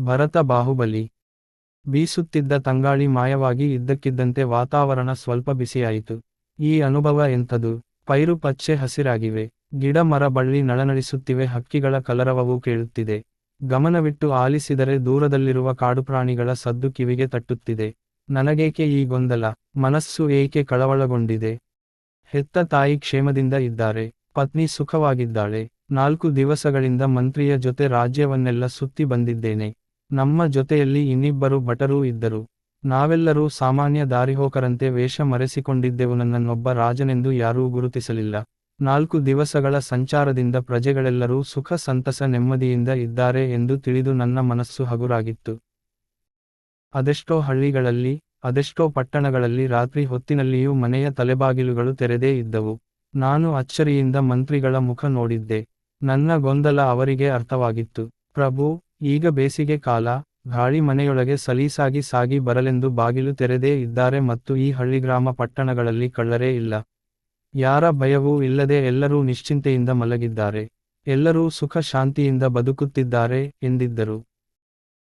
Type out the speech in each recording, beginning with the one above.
ಭರತ ಬಾಹುಬಲಿ. ಬೀಸುತ್ತಿದ್ದ ತಂಗಾಳಿ ಮಾಯವಾಗಿ ಇದ್ದಕ್ಕಿದ್ದಂತೆ ವಾತಾವರಣ ಸ್ವಲ್ಪ ಬಿಸಿಯಾಯಿತು. ಈ ಅನುಭವ ಎಂಥದು? ಪೈರು ಪಚ್ಚೆ ಹಸಿರಾಗಿವೆ. ಗಿಡ ಮರ ಬಳ್ಳಿ ನಳನಳಿಸುತ್ತಿವೆ. ಹಕ್ಕಿಗಳ ಕಲರವವೂ ಕೇಳುತ್ತಿದೆ. ಗಮನವಿಟ್ಟು ಆಲಿಸಿದರೆ ದೂರದಲ್ಲಿರುವ ಕಾಡುಪ್ರಾಣಿಗಳ ಸದ್ದು ಕಿವಿಗೆ ತಟ್ಟುತ್ತಿದೆ. ನನಗೇಕೆ ಈ ಗೊಂದಲ? ಮನಸ್ಸು ಏಕೆ ಕಳವಳಗೊಂಡಿದೆ? ಹೆತ್ತ ತಾಯಿ ಕ್ಷೇಮದಿಂದ ಇದ್ದಾರೆ. ಪತ್ನಿ ಸುಖವಾಗಿದ್ದಾಳೆ. ನಾಲ್ಕು ದಿವಸಗಳಿಂದ ಮಂತ್ರಿಯ ಜೊತೆ ರಾಜ್ಯವನ್ನೆಲ್ಲ ಸುತ್ತಿ ಬಂದಿದ್ದೇನೆ. ನಮ್ಮ ಜೊತೆಯಲ್ಲಿ ಇನ್ನಿಬ್ಬರು ಭಟರೂ ಇದ್ದರು. ನಾವೆಲ್ಲರೂ ಸಾಮಾನ್ಯ ದಾರಿಹೋಕರಂತೆ ವೇಷ ಮರೆಸಿಕೊಂಡಿದ್ದೆವು. ನನ್ನನ್ನೊಬ್ಬ ರಾಜನೆಂದು ಯಾರೂ ಗುರುತಿಸಲಿಲ್ಲ. ನಾಲ್ಕು ದಿವಸಗಳ ಸಂಚಾರದಿಂದ ಪ್ರಜೆಗಳೆಲ್ಲರೂ ಸುಖ ಸಂತಸ ನೆಮ್ಮದಿಯಿಂದ ಇದ್ದಾರೆ ಎಂದು ತಿಳಿದು ನನ್ನ ಮನಸ್ಸು ಹಗುರಾಗಿತ್ತು. ಅದೆಷ್ಟೋ ಹಳ್ಳಿಗಳಲ್ಲಿ, ಅದೆಷ್ಟೋ ಪಟ್ಟಣಗಳಲ್ಲಿ ರಾತ್ರಿ ಹೊತ್ತಿನಲ್ಲಿಯೂ ಮನೆಯ ತಲೆಬಾಗಿಲುಗಳು ತೆರೆದೇ ಇದ್ದವು. ನಾನು ಅಚ್ಚರಿಯಿಂದ ಮಂತ್ರಿಗಳ ಮುಖ ನೋಡಿದ್ದೆ. ನನ್ನ ಗೊಂದಲ ಅವರಿಗೆ ಅರ್ಥವಾಗಿತ್ತು. ಪ್ರಭು ಈಗ ಬೇಸಿಗೆ ಕಾಲ, ಗಾಳಿ ಮನೆಯೊಳಗೆ ಸಲೀಸಾಗಿ ಸಾಗಿ ಬರಲೆಂದು ಬಾಗಿಲು ತೆರೆದೇ ಇದ್ದಾರೆ ಮತ್ತು ಈ ಹಳ್ಳಿಗ್ರಾಮ ಪಟ್ಟಣಗಳಲ್ಲಿ ಕಳ್ಳರೇ ಇಲ್ಲ. ಯಾರ ಭಯವೂ ಇಲ್ಲದೆ ಎಲ್ಲರೂ ನಿಶ್ಚಿಂತೆಯಿಂದ ಮಲಗಿದ್ದಾರೆ. ಎಲ್ಲರೂ ಸುಖ ಶಾಂತಿಯಿಂದ ಬದುಕುತ್ತಿದ್ದಾರೆ ಎಂದಿದ್ದರು.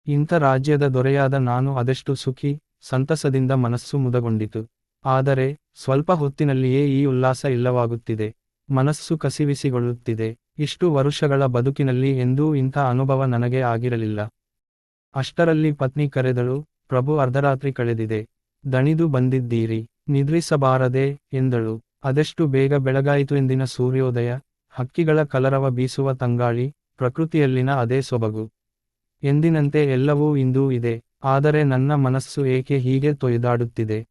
ಇಂಥ ರಾಜ್ಯದ ದೊರೆಯಾದ ನಾನು ಅದೆಷ್ಟು ಸುಖಿ, ಸಂತಸದಿಂದ ಮನಸ್ಸು ಮುದಗೊಂಡಿತು. ಆದರೆ, ಸ್ವಲ್ಪ ಹೊತ್ತಿನಲ್ಲಿಯೇ ಈ ಉಲ್ಲಾಸ ಇಲ್ಲವಾಗುತ್ತಿದೆ. ಮನಸ್ಸು ಕಸಿವಿಸಿಗೊಳ್ಳುತ್ತಿದೆ ಇಷ್ಟು ವರುಷಗಳ ಬದುಕಿನಲ್ಲಿ ಎಂದೂ ಇಂಥ ಅನುಭವ ನನಗೆ ಆಗಿರಲಿಲ್ಲ. ಅಷ್ಟರಲ್ಲಿ ಪತ್ನಿ ಕರೆದಳು, ಪ್ರಭು, ಅರ್ಧರಾತ್ರಿ ಕಳೆದಿದೆ. ದಣಿದು ಬಂದಿದ್ದೀರಿ, ನಿದ್ರಿಸಬಾರದೆ, ಎಂದಳು. ಅದೆಷ್ಟು ಬೇಗ ಬೆಳಗಾಯಿತು ಎಂದಿನ ಸೂರ್ಯೋದಯ. ಹಕ್ಕಿಗಳ ಕಲರವ ಬೀಸುವ ತಂಗಾಳಿ, ಪ್ರಕೃತಿಯಲ್ಲಿನ ಅದೇ ಸೊಬಗು. ಎಂದಿನಂತೆ ಎಲ್ಲವೂ ಇಂದೂ ಇದೆ, ಆದರೆ ನನ್ನ ಮನಸ್ಸು ಏಕೆ ಹೀಗೆ ತೊಯ್ದಾಡುತ್ತಿದೆ?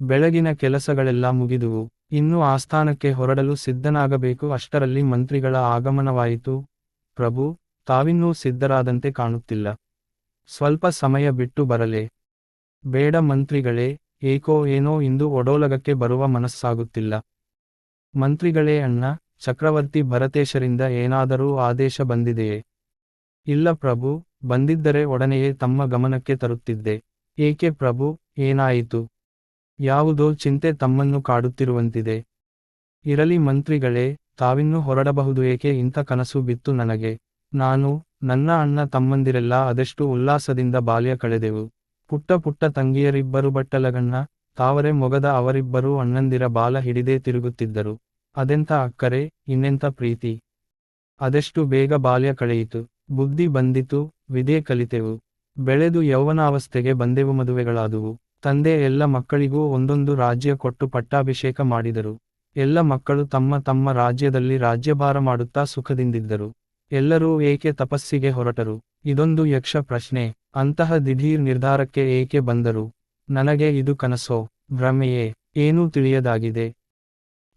ಬೆಳಗಿನ ಕೆಲಸಗಳೆಲ್ಲ ಮುಗಿದುವು. ಇನ್ನು ಆಸ್ಥಾನಕ್ಕೆ ಹೊರಡಲು ಸಿದ್ಧನಾಗಬೇಕು. ಅಷ್ಟರಲ್ಲಿ ಮಂತ್ರಿಗಳ ಆಗಮನವಾಯಿತು. ಪ್ರಭು, ತಾವಿನ್ನೂ ಸಿದ್ಧರಾದಂತೆ ಕಾಣುತ್ತಿಲ್ಲ. ಸ್ವಲ್ಪ ಸಮಯ ಬಿಟ್ಟು ಬರಲೇ. ಬೇಡ ಮಂತ್ರಿಗಳೇ, ಏಕೋ ಏನೋ ಇಂದು ಒಡೋಲಗಕ್ಕೆ ಬರುವ ಮನಸ್ಸಾಗುತ್ತಿಲ್ಲ. ಮಂತ್ರಿಗಳೇ ಅಣ್ಣ, ಚಕ್ರವರ್ತಿ ಭರತೇಶರಿಂದ ಏನಾದರೂ ಆದೇಶ ಬಂದಿದೆಯೇ? ಇಲ್ಲ ಪ್ರಭು, ಬಂದಿದ್ದರೆ ಒಡನೆಯೇ ತಮ್ಮ ಗಮನಕ್ಕೆ ತರುತ್ತಿದ್ದೆ. ಏಕೆ ಪ್ರಭು, ಏನಾಯಿತು? ಯಾವುದೋ ಚಿಂತೆ ತಮ್ಮನ್ನು ಕಾಡುತ್ತಿರುವಂತಿದೆ. ಇರಲಿ ಮಂತ್ರಿಗಳೇ, ತಾವಿನ್ನೂ ಹೊರಡಬಹುದು, ಏಕೆ ಇಂಥ ಕನಸು ಬಿತ್ತು ನನಗೆ. ನಾನು, ನನ್ನ ಅಣ್ಣ ತಮ್ಮಂದಿರೆಲ್ಲ ಅದೆಷ್ಟು ಉಲ್ಲಾಸದಿಂದ ಬಾಲ್ಯ ಕಳೆದೆವು. ಪುಟ್ಟ ಪುಟ್ಟ ತಂಗಿಯರಿಬ್ಬರು ಬಟ್ಟಲಗಣ್ಣ, ತಾವರೆ ಮೊಗದ ಅವರಿಬ್ಬರೂ ಅಣ್ಣಂದಿರ ಬಾಲ ಹಿಡಿದೇ ತಿರುಗುತ್ತಿದ್ದರು. ಅದೆಂಥ ಅಕ್ಕರೆ, ಇನ್ನೆಂಥ ಪ್ರೀತಿ. ಅದೆಷ್ಟು ಬೇಗ ಬಾಲ್ಯ ಕಳೆಯಿತು. ಬುದ್ಧಿ ಬಂದಿತು ವಿದೇ ಕಲಿತೆವು. ಬೆಳೆದು ಯೌವನಾವಸ್ಥೆಗೆ ಬಂದೆವು ಮದುವೆಗಳಾದುವು. ತಂದೆ ಎಲ್ಲ ಮಕ್ಕಳಿಗೂ ಒಂದೊಂದು ರಾಜ್ಯ ಕೊಟ್ಟು ಪಟ್ಟಾಭಿಷೇಕ ಮಾಡಿದರು. ಎಲ್ಲ ಮಕ್ಕಳು ತಮ್ಮ ತಮ್ಮ ರಾಜ್ಯದಲ್ಲಿ ರಾಜ್ಯಭಾರ ಮಾಡುತ್ತಾ ಸುಖದಿಂದಿದ್ದರು. ಎಲ್ಲರೂ ಏಕೆ ತಪಸ್ಸಿಗೆ ಹೊರಟರು? ಇದೊಂದು ಯಕ್ಷ ಪ್ರಶ್ನೆ. ಅಂತಹ ದಿಢೀರ್ ನಿರ್ಧಾರಕ್ಕೆ ಏಕೆ ಬಂದರು? ನನಗೆ ಇದು ಕನಸೋ? ಭ್ರಮೆಯೇ? ಏನೂ ತಿಳಿಯದಾಗಿದೆ.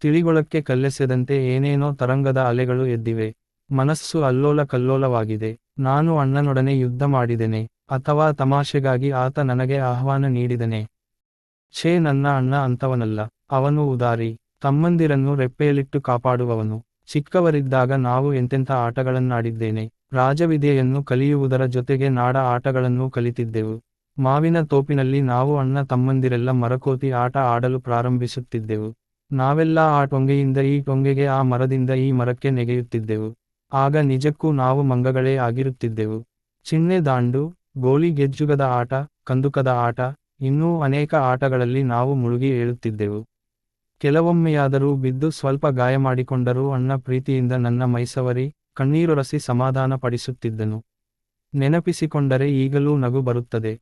ತಿಳಿಗೊಳಕ್ಕೆ ಕಲ್ಲೆಸೆದಂತೆ ಏನೇನೋ ತರಂಗದ ಅಲೆಗಳು ಎದ್ದಿವೆ. ಮನಸ್ಸು ಅಲ್ಲೋಲ ಕಲ್ಲೋಲವಾಗಿದೆ ನಾನು ಅಣ್ಣನೊಡನೆ ಯುದ್ಧ ಮಾಡಿದೆನೆ. ಅಥವಾ ತಮಾಷೆಗಾಗಿ ಆತ ನನಗೆ ಆಹ್ವಾನ ನೀಡಿದನೆ. ಛೇ ನನ್ನ ಅಣ್ಣ ಅಂತವನಲ್ಲ, ಅವನು ಉದಾರಿ, ತಮ್ಮಂದಿರನ್ನು ರೆಪ್ಪೆಯಲ್ಲಿಟ್ಟು ಕಾಪಾಡುವವನು. ಚಿಕ್ಕವರಿದ್ದಾಗ ನಾವು ಎಂತೆಂಥ ಆಟಗಳನ್ನಾಡಿದ್ದೇನೆ ರಾಜವಿದೆಯನ್ನು ಕಲಿಯುವುದರ ಜೊತೆಗೆ ನಾಡ ಆಟಗಳನ್ನೂ ಕಲಿತಿದ್ದೆವು. ಮಾವಿನ ತೋಪಿನಲ್ಲಿ ನಾವು ಅಣ್ಣ ತಮ್ಮಂದಿರೆಲ್ಲ ಮರಕೋತಿ ಆಟ ಆಡಲು ಪ್ರಾರಂಭಿಸುತ್ತಿದ್ದೆವು. ನಾವೆಲ್ಲ ಆ ಟೊಂಗೆಯಿಂದ ಈ ಟೊಂಗೆಗೆ, ಆ ಮರದಿಂದ ಈ ಮರಕ್ಕೆ ನೆಗೆಯುತ್ತಿದ್ದೆವು. ಆಗ ನಿಜಕ್ಕೂ ನಾವು ಮಂಗಗಳೇ ಆಗಿರುತ್ತಿದ್ದೆವು. ಚಿನ್ನೆ ದಾಂಡು ಗೋಲಿ ಗೆಜ್ಜುಗದ ಆಟ, ಕಂದುಕದ ಆಟ, ಇನ್ನೂ ಅನೇಕ ಆಟಗಳಲ್ಲಿ ನಾವು ಮುಳುಗಿ ಏಳುತ್ತಿದ್ದೆವು. ಕೆಲವೊಮ್ಮೆಯಾದರೂ ಬಿದ್ದು ಸ್ವಲ್ಪ ಗಾಯ ಮಾಡಿಕೊಂಡರೂ ಅಣ್ಣ ಪ್ರೀತಿಯಿಂದ ನನ್ನ ಮೈಸವರಿ ಕಣ್ಣೀರೊರಸಿ ಸಮಾಧಾನ ಪಡಿಸುತ್ತಿದ್ದನು. ನೆನಪಿಸಿಕೊಂಡರೆ ಈಗಲೂ ನಗು ಬರುತ್ತದೆ.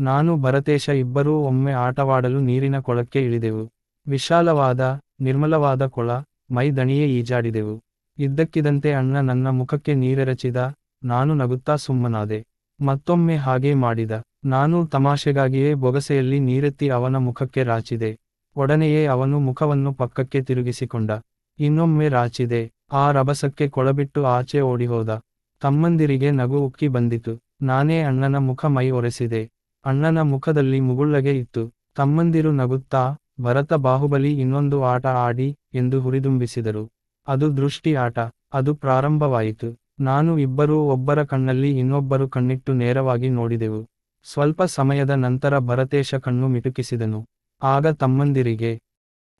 ನಾನು ಭರತೇಶ ಇಬ್ಬರೂ ಒಮ್ಮೆ ಆಟವಾಡಲು ನೀರಿನ ಕೊಳಕ್ಕೆ ಇಳಿದೆವು. ವಿಶಾಲವಾದ, ನಿರ್ಮಲವಾದ ಕೊಳ, ಮೈ ದಣಿಯೇ ಈಜಾಡಿದೆವು. ಇದ್ದಕ್ಕಿದಂತೆ ಅಣ್ಣ ನನ್ನ ಮುಖಕ್ಕೆ ನೀರೆರಚಿದ, ನಾನು ನಗುತ್ತಾ ಸುಮ್ಮನಾದೆ. ಮತ್ತೊಮ್ಮೆ ಹಾಗೆ ಮಾಡಿದ. ನಾನು ತಮಾಷೆಗಾಗಿಯೇ ಬೊಗಸೆಯಲ್ಲಿ ನೀರೆತ್ತಿ ಅವನ ಮುಖಕ್ಕೆ ರಾಚಿದೆ. ಒಡನೆಯೇ ಅವನು ಮುಖವನ್ನು ಪಕ್ಕಕ್ಕೆ ತಿರುಗಿಸಿಕೊಂಡ. ಇನ್ನೊಮ್ಮೆ ರಾಚಿದೆ. ಆ ರಭಸಕ್ಕೆ ಕೊಳಬಿಟ್ಟು ಆಚೆ ಓಡಿಹೋದ. ತಮ್ಮಂದಿರಿಗೆ ನಗು ಉಕ್ಕಿ ಬಂದಿತು. ನಾನೇ ಅಣ್ಣನ ಮುಖ ಮೈ ಒರೆಸಿದೆ. ಅಣ್ಣನ ಮುಖದಲ್ಲಿ ಮುಗುಳ್ಳಗೆ ಇತ್ತು. ತಮ್ಮಂದಿರು ನಗುತ್ತಾ, ಭರತ ಬಾಹುಬಲಿ ಇನ್ನೊಂದು ಆಟ ಆಡಿ ಎಂದು ಹುರಿದುಂಬಿಸಿದರು. ಅದು ದೃಷ್ಟಿ ಆಟ. ಅದು ಪ್ರಾರಂಭವಾಯಿತು. ನಾನು ಇಬ್ಬರೂ ಒಬ್ಬರ ಕಣ್ಣಲ್ಲಿ ಇನ್ನೊಬ್ಬರು ಕಣ್ಣಿಟ್ಟು ನೇರವಾಗಿ ನೋಡಿದೆವು. ಸ್ವಲ್ಪ ಸಮಯದ ನಂತರ ಭರತೇಶ ಕಣ್ಣು ಮಿಟುಕಿಸಿದನು. ಆಗ ತಮ್ಮಂದಿರಿಗೆ,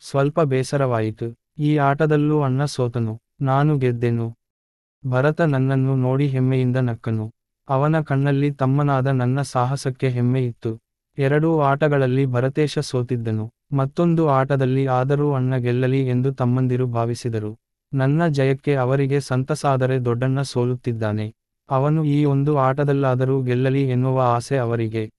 ಸ್ವಲ್ಪ ಬೇಸರವಾಯಿತು. ಈ ಆಟದಲ್ಲೂ ಅಣ್ಣ ಸೋತನು. ನಾನು ಗೆದ್ದೆನು. ಭರತ ನನ್ನನ್ನು ನೋಡಿ ಹೆಮ್ಮೆಯಿಂದ ನಕ್ಕನು. ಅವನ ಕಣ್ಣಲ್ಲಿ ತಮ್ಮನಾದ ನನ್ನ ಸಾಹಸಕ್ಕೆ ಹೆಮ್ಮೆ ಇತ್ತು. ಎರಡೂ ಆಟಗಳಲ್ಲಿ ಭರತೇಶ ಸೋತಿದ್ದನು. ಮತ್ತೊಂದು ಆಟದಲ್ಲಿ ಆದರೂ ಅಣ್ಣ ಗೆಲ್ಲಲಿ ಎಂದು ತಮ್ಮಂದಿರು ಭಾವಿಸಿದರು. ನನ್ನ ಜಯಕ್ಕೆ ಅವರಿಗೆ ಸಂತಸಾದರೆ ದೊಡ್ಡಣ್ಣ ಸೋಲುತ್ತಿದ್ದಾನೆ. ಅವನು ಈ ಒಂದು ಆಟದಲ್ಲಾದರೂ ಗೆಲ್ಲಲಿ ಎನ್ನುವ ಆಸೆ ಅವರಿಗೆ.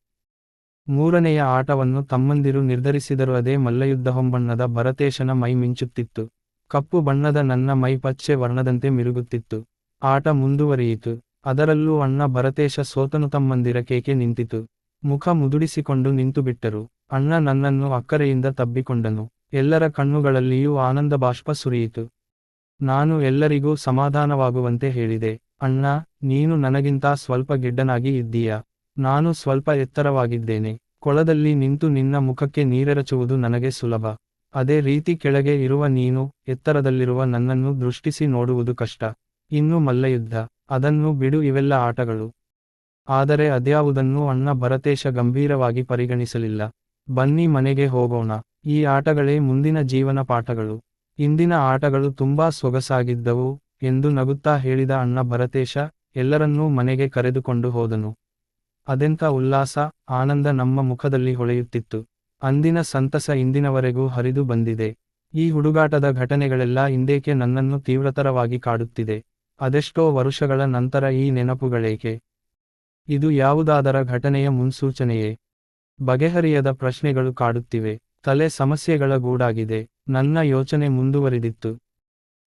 ಮೂರನೆಯ ಆಟವನ್ನು ತಮ್ಮಂದಿರು ನಿರ್ಧರಿಸಿದರು ಅದೇ ಮಲ್ಲಯುದ್ಧ ಹೊಂಬಣ್ಣದ ಭರತೇಶನ ಮೈ ಮಿಂಚುತ್ತಿತ್ತು. ಕಪ್ಪು ಬಣ್ಣದ ನನ್ನ ಮೈ ಪಚ್ಚೆ ವರ್ಣದಂತೆ ಮಿರುಗುತ್ತಿತ್ತು. ಆಟ ಮುಂದುವರಿಯಿತು. ಅದರಲ್ಲೂ ಅಣ್ಣ ಭರತೇಶ ಸೋತನು ತಮ್ಮಂದಿರ ಕೇಕೆ ನಿಂತಿತು. ಮುಖ ಮುದುಡಿಸಿಕೊಂಡು ನಿಂತುಬಿಟ್ಟರು ಅಣ್ಣ ನನ್ನನ್ನು ಅಕ್ಕರೆಯಿಂದ ತಬ್ಬಿಕೊಂಡನು. ಎಲ್ಲರ ಕಣ್ಣುಗಳಲ್ಲಿಯೂ ಆನಂದ ಬಾಷ್ಪ ಸುರಿಯಿತು. ನಾನು ಎಲ್ಲರಿಗೂ ಸಮಾಧಾನವಾಗುವಂತೆ ಹೇಳಿದೆ. ಅಣ್ಣ, ನೀನು ನನಗಿಂತ ಸ್ವಲ್ಪ ಗಿಡ್ಡನಾಗಿ ಇದ್ದೀಯ. ನಾನು ಸ್ವಲ್ಪ ಎತ್ತರವಾಗಿದ್ದೇನೆ. ಕೊಳದಲ್ಲಿ ನಿಂತು ನಿನ್ನ ಮುಖಕ್ಕೆ ನೀರೆರಚುವುದು ನನಗೆ ಸುಲಭ. ಅದೇ ರೀತಿ ಕೆಳಗೆ ಇರುವ ನೀನು, ಎತ್ತರದಲ್ಲಿರುವ ನನ್ನನ್ನು ದೃಷ್ಟಿಸಿ ನೋಡುವುದು ಕಷ್ಟ. ಇನ್ನು ಮಲ್ಲಯುದ್ಧ. ಅದನ್ನು ಬಿಡು ಇವೆಲ್ಲ ಆಟಗಳು. ಆದರೆ ಅದ್ಯಾವುದನ್ನು ಅಣ್ಣ ಭರತೇಶ ಗಂಭೀರವಾಗಿ ಪರಿಗಣಿಸಲಿಲ್ಲ. ಬನ್ನಿ ಮನೆಗೆ ಹೋಗೋಣ. ಈ ಆಟಗಳೇ ಮುಂದಿನ ಜೀವನ ಪಾಠಗಳು. ಇಂದಿನ ಆಟಗಳು ತುಂಬಾ ಸೊಗಸಾಗಿದ್ದವು ಎಂದು ನಗುತ್ತಾ ಹೇಳಿದ ಅಣ್ಣ ಭರತೇಶ, ಎಲ್ಲರನ್ನೂ ಮನೆಗೆ ಕರೆದುಕೊಂಡು ಹೋದನು. ಅದೆಂಥ ಉಲ್ಲಾಸ, ಆನಂದ ನಮ್ಮ ಮುಖದಲ್ಲಿ ಹೊಳೆಯುತ್ತಿತ್ತು. ಅಂದಿನ ಸಂತಸ ಇಂದಿನವರೆಗೂ ಹರಿದು ಬಂದಿದೆ. ಈ ಹುಡುಗಾಟದ ಘಟನೆಗಳೆಲ್ಲ ಇಂದೇಕೆ ನನ್ನನ್ನು ತೀವ್ರತರವಾಗಿ ಕಾಡುತ್ತಿದೆ. ಅದೆಷ್ಟೋ ವರುಷಗಳ ನಂತರ ಈ ನೆನಪುಗಳೇಕೆ? ಇದು ಯಾವುದಾದರ ಘಟನೆಯ ಮುನ್ಸೂಚನೆಯೇ? ಬಗೆಹರಿಯದ ಪ್ರಶ್ನೆಗಳು ಕಾಡುತ್ತಿವೆ. ತಲೆ ಸಮಸ್ಯೆಗಳ ಗೂಡಾಗಿದೆ ನನ್ನ ಯೋಚನೆ ಮುಂದುವರಿದಿತ್ತು.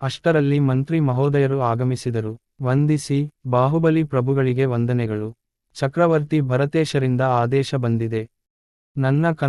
ಅಷ್ಟರಲ್ಲಿ ಮಂತ್ರಿ ಮಹೋದಯರು ಆಗಮಿಸಿದರು. ವಂದಿಸಿ, ಬಾಹುಬಲಿ ಪ್ರಭುಗಳಿಗೆ ವಂದನೆಗಳು. ಚಕ್ರವರ್ತಿ ಭರತೇಶರಿಂದ ಆದೇಶ ಬಂದಿದೆ. ನನ್ನ ಕನ